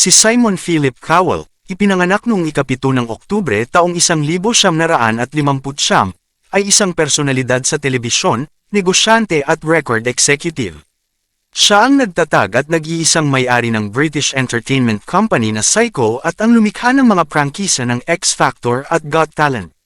Si Simon Philip Cowell, ipinanganak noong ikapito ng Oktubre taong 1959, ay isang personalidad sa telebisyon, negosyante at record executive. Siya ang nagtatag at nag-iisang may-ari ng British Entertainment Company na Psycho at ang lumikha ng mga prangkisa ng X Factor at Got Talent.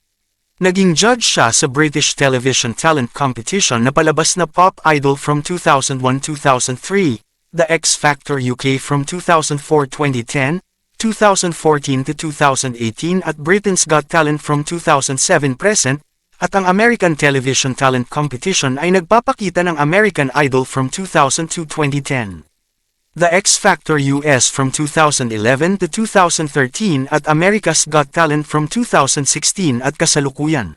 Naging judge siya sa British Television Talent Competition na palabas na Pop Idol from 2001-2003, The X Factor UK from 2004-2010, 2014 to 2018 at Britain's Got Talent from 2007 present, at ang American Television Talent Competition ay nagpapakita ng American Idol from 2000 to 2010. The X Factor US from 2011 to 2013 at America's Got Talent from 2016 at kasalukuyan.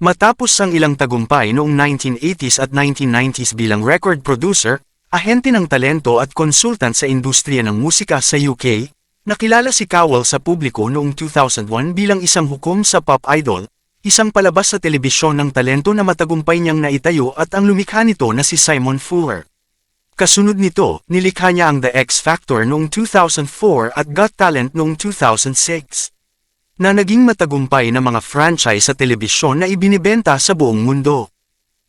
Matapos ang ilang tagumpay noong 1980s at 1990s bilang record producer, ahente ng talento at konsultant sa industriya ng musika sa UK, nakilala si Cowell sa publiko noong 2001 bilang isang hukom sa pop idol, isang palabas sa telebisyon ng talento na matagumpay niyang naitayo at ang lumikha nito na si Simon Fuller. Kasunod nito, nilikha niya ang The X Factor noong 2004 at Got Talent noong 2006. Na naging matagumpay na mga franchise sa telebisyon na ibinibenta sa buong mundo.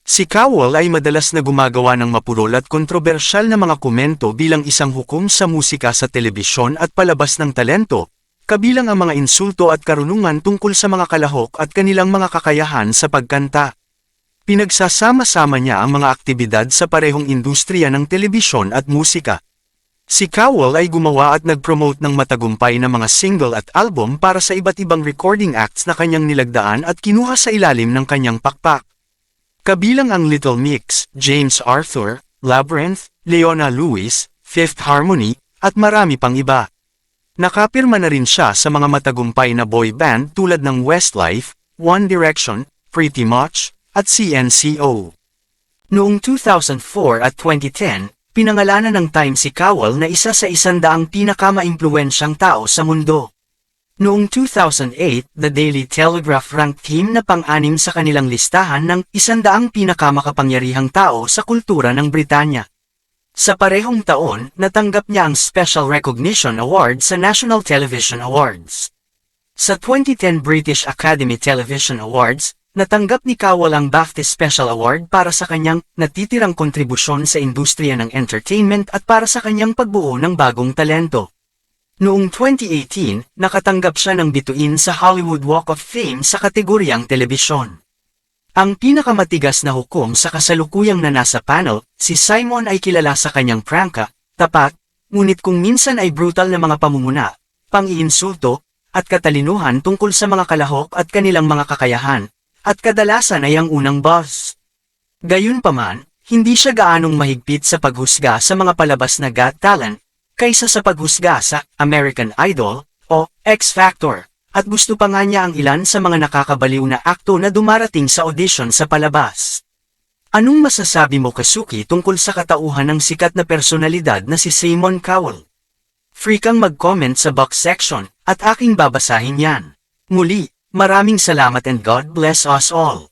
Si Cowell ay madalas na gumagawa ng mapurol at kontrobersyal na mga komento bilang isang hukom sa musika sa telebisyon at palabas ng talento, kabilang ang mga insulto at karunungan tungkol sa mga kalahok at kanilang mga kakayahan sa pagkanta. Pinagsasama-sama niya ang mga aktibidad sa parehong industriya ng telebisyon at musika. Si Cowell ay gumawa at nag-promote ng matagumpay na mga single at album para sa iba't ibang recording acts na kanyang nilagdaan at kinuha sa ilalim ng kanyang pakpak. Kabilang ang Little Mix, James Arthur, Labyrinth, Leona Lewis, Fifth Harmony, at marami pang iba. Nakapirma na rin siya sa mga matagumpay na boy band tulad ng Westlife, One Direction, Pretty Much, at CNCO. Noong 2004 at 2010, pinangalanan ng Time si Cowell na isa sa isandaang pinakamaimpluwensyang tao sa mundo. Noong 2008, The Daily Telegraph ranked him na pang-anim sa kanilang listahan ng isandaang pinakamakapangyarihang tao sa kultura ng Britanya. Sa parehong taon, natanggap niya ang Special Recognition Award sa National Television Awards. Sa 2010 British Academy Television Awards, natanggap ni Cowell ang BAFTA Special Award para sa kanyang natitirang kontribusyon sa industriya ng entertainment at para sa kanyang pagbuo ng bagong talento. Noong 2018, nakatanggap siya ng bituin sa Hollywood Walk of Fame sa kategoryang telebisyon. Ang pinakamatigas na hukom sa kasalukuyang na nasa panel, si Simon ay kilala sa kanyang prangka, tapat, ngunit kung minsan ay brutal na mga pamumuna, pang-iinsulto, at katalinuhan tungkol sa mga kalahok at kanilang mga kakayahan, at kadalasan ay ang unang boss. Gayunpaman, hindi siya gaanong mahigpit sa paghusga sa mga palabas na Got Talent, kaysa sa paghusga sa American Idol o X Factor, at gusto pa nga niya ang ilan sa mga nakakabaliw na akto na dumarating sa audition sa palabas. Anong masasabi mo Kasuki tungkol sa katauhan ng sikat na personalidad na si Simon Cowell? Free kang mag-comment sa box section, at aking babasahin yan. Muli, maraming salamat and God bless us all.